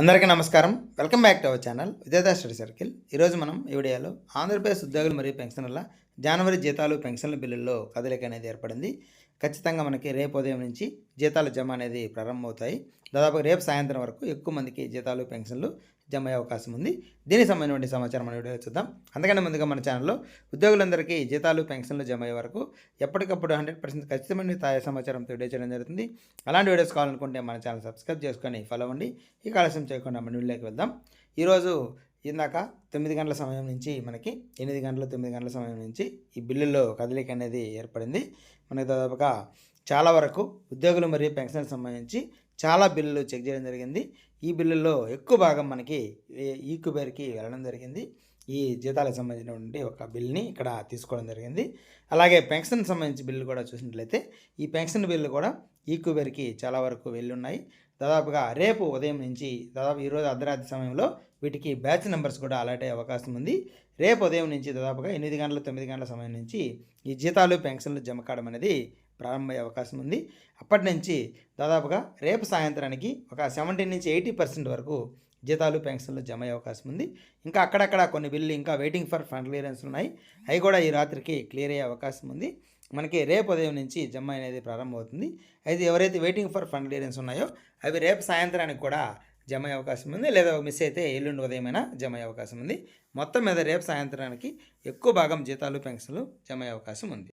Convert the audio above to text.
అందరికీ నమస్కారం. Welcome back to our channel Vidyarthi study circle. ఈరోజు మనం ఈ వీడియోలో ఆంధ్రప్రదేశ్ ఉద్యోగులు మరియు పెన్షనర్ల జనవరి జీతాలు పెన్షన్ల బిల్లుల్లో కదలిక అనేది ఏర్పడింది. ఖచ్చితంగా మనకి రేపు ఉదయం నుంచి జీతాల జమ అనేది ప్రారంభమవుతాయి. దాదాపు రేపు సాయంత్రం వరకు ఎక్కువ మందికి జీతాలు పెన్షన్లు జమ అయ్యే అవకాశం ఉంది. దీనికి సంబంధించిన సమాచారం మన వీడియో చూద్దాం. అందుకనే ముందుగా మన ఛానల్లో ఉద్యోగులందరికీ జీతాలు పెన్షన్లు జమ అయ్యే వరకు ఎప్పటికప్పుడు హండ్రెడ్ పర్సెంట్ ఖచ్చితమైన తాజా సమాచారంతో వీడియో చేయడం జరుగుతుంది. అలాంటి వీడియోస్ కావాలనుకుంటే మన ఛానల్ సబ్స్క్రైబ్ చేసుకొని ఫాలో అవ్వండి. ఈ ఆలస్యం చేయకుండా మన వీడియోకి వెళ్దాం. ఈరోజు ఇందాక తొమ్మిది గంటల సమయం నుంచి మనకి ఎనిమిది గంటల తొమ్మిది గంటల సమయం నుంచి ఈ బిల్లుల్లో కదలిక అనేది ఏర్పడింది. మనకి దాదాపుగా చాలా వరకు ఉద్యోగులు మరియు పెన్షన్ సంబంధించి చాలా బిల్లులు చెక్ చేయడం జరిగింది. ఈ బిల్లుల్లో ఎక్కువ భాగం మనకి ఈక్యుబేర్కి వెళ్ళడం జరిగింది. ఈ జీతాలకు సంబంధించినటువంటి ఒక బిల్ని ఇక్కడ తీసుకోవడం జరిగింది. అలాగే పెన్షన్ సంబంధించి బిల్లు కూడా చూసినట్లయితే ఈ పెన్షన్ బిల్లు కూడా ఈ చాలా వరకు వెళ్ళున్నాయి. దాదాపుగా రేపు ఉదయం నుంచి దాదాపు ఈరోజు అర్ధరాత్రి సమయంలో వీటికి బ్యాచ్ నెంబర్స్ కూడా అలర్ట్ అయ్యే అవకాశం ఉంది. రేపు ఉదయం నుంచి దాదాపుగా ఎనిమిది గంటల తొమ్మిది గంటల సమయం నుంచి ఈ జీతాలు పెన్షన్లు జమ కావడం అనేది ప్రారంభమయ్యే అవకాశం ఉంది. అప్పటి నుంచి దాదాపుగా రేపు సాయంత్రానికి ఒక సెవెంటీన్ నుంచి ఎయిటీ పర్సెంట్ వరకు జీతాలు పెన్షన్లు జమ అయ్యే అవకాశం ఉంది. ఇంకా అక్కడక్కడ కొన్ని బిల్లు ఇంకా వెయిటింగ్ ఫర్ ఫండ్ క్లియరెన్స్ ఉన్నాయి. అవి కూడా ఈ రాత్రికి క్లియర్ అయ్యే అవకాశం ఉంది. మనకి రేపు ఉదయం నుంచి జమ అనేది ప్రారంభమవుతుంది. అయితే ఎవరైతే వెయిటింగ్ ఫర్ ఫండ్ క్లియరెన్స్ ఉన్నాయో అవి రేపు సాయంత్రానికి కూడా జమ అయ్యే అవకాశం ఉంది. లేదా మిస్ అయితే ఎల్లుండి ఉదయమైనా జమ అయ్యే అవకాశం ఉంది. మొత్తం మీద రేపు సాయంత్రానికి ఎక్కువ భాగం జీతాలు పెన్షన్లు జమ అయ్యే అవకాశం ఉంది.